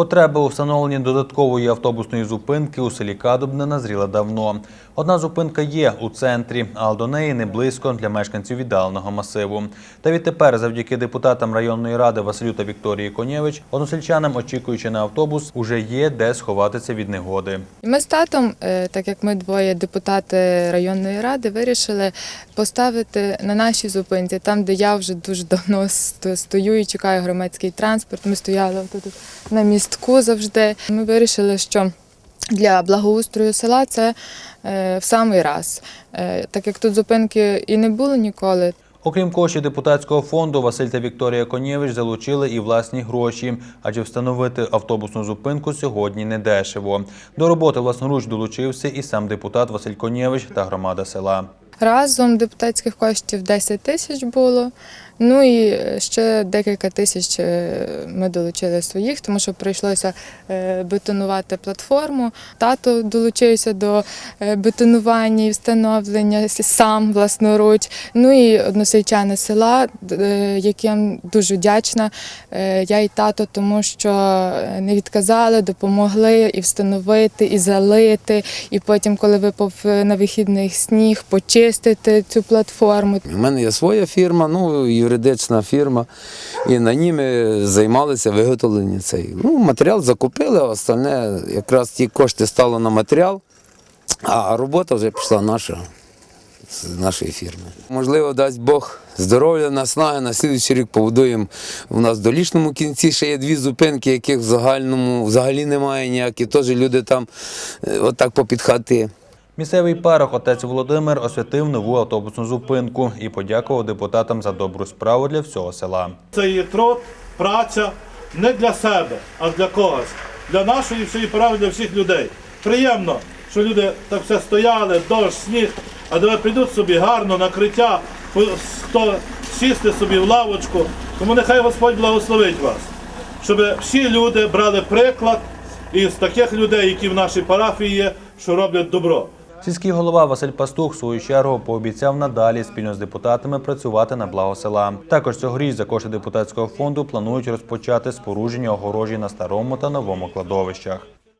Потреба у встановленні додаткової автобусної зупинки у селі Кадубне назріла давно. Одна зупинка є у центрі, але до неї не близько для мешканців віддаленого масиву. Та відтепер, завдяки депутатам районної ради Василю та Вікторії Конєвич, односельчанам, очікуючи на автобус, уже є де сховатися від негоди. Ми з татом, е, так як ми двоє депутати районної ради, вирішили поставити на нашій зупинці, там, де я вже дуже давно стою і чекаю громадський транспорт. Ми стояли тут на містку завжди. Ми вирішили, що для благоустрою села це е, в самий раз. Е, Так як тут зупинки і не було ніколи, Окрім коштів депутатського фонду, Василь та Вікторія Конєвич залучили і власні гроші, адже встановити автобусну зупинку сьогодні не дешево. До роботи власноруч долучився і сам депутат Василь Конєвич та громада села. Разом депутатських коштів 10 тисяч було. Ну і ще декілька тисяч е, ми долучили своїх, тому що прийшлося е, бетонувати платформу. Тато долучився до е, бетонування і встановлення сам власноруч. Ну і односельчани села, е, яким дуже вдячна. е, Я і тато, тому що е, не відказали, допомогли і встановити, і залити. І потім, коли випав е, на вихідних сніг, почистити цю платформу. У мене є своя фірма, ну юридична фірма, і на ній ми займалися виготовленням цей. Ну, матеріал закупили, а остальне якраз ті кошти стало на матеріал, а робота вже пішла наша. З нашої фірми. Можливо, дасть Бог здоров'я, наснаги. На слідуючий рік побудуємо. У нас в долічному кінці ще є дві зупинки, яких в загальному взагалі немає ніяких. Теж люди там е, отак попід хати. Місцевий парох отець Володимир освятив нову автобусну зупинку і подякував депутатам за добру справу для всього села. Це є труд, праця не для себе, а для когось. Для нашої всієї справи, для всіх людей. Приємно, що люди так все стояли, дощ, сніг, а давай прийдуть собі гарно, накриття, хто сісти собі в лавочку. Тому нехай Господь благословить вас, щоб всі люди брали приклад із таких людей, які в нашій парафії є, що роблять добро. Сільський голова Василь Пастух в свою чергу пообіцяв надалі спільно з депутатами працювати на благо села. Також цьогоріч за кошти депутатського фонду планують розпочати спорудження огорожі на старому та новому кладовищах.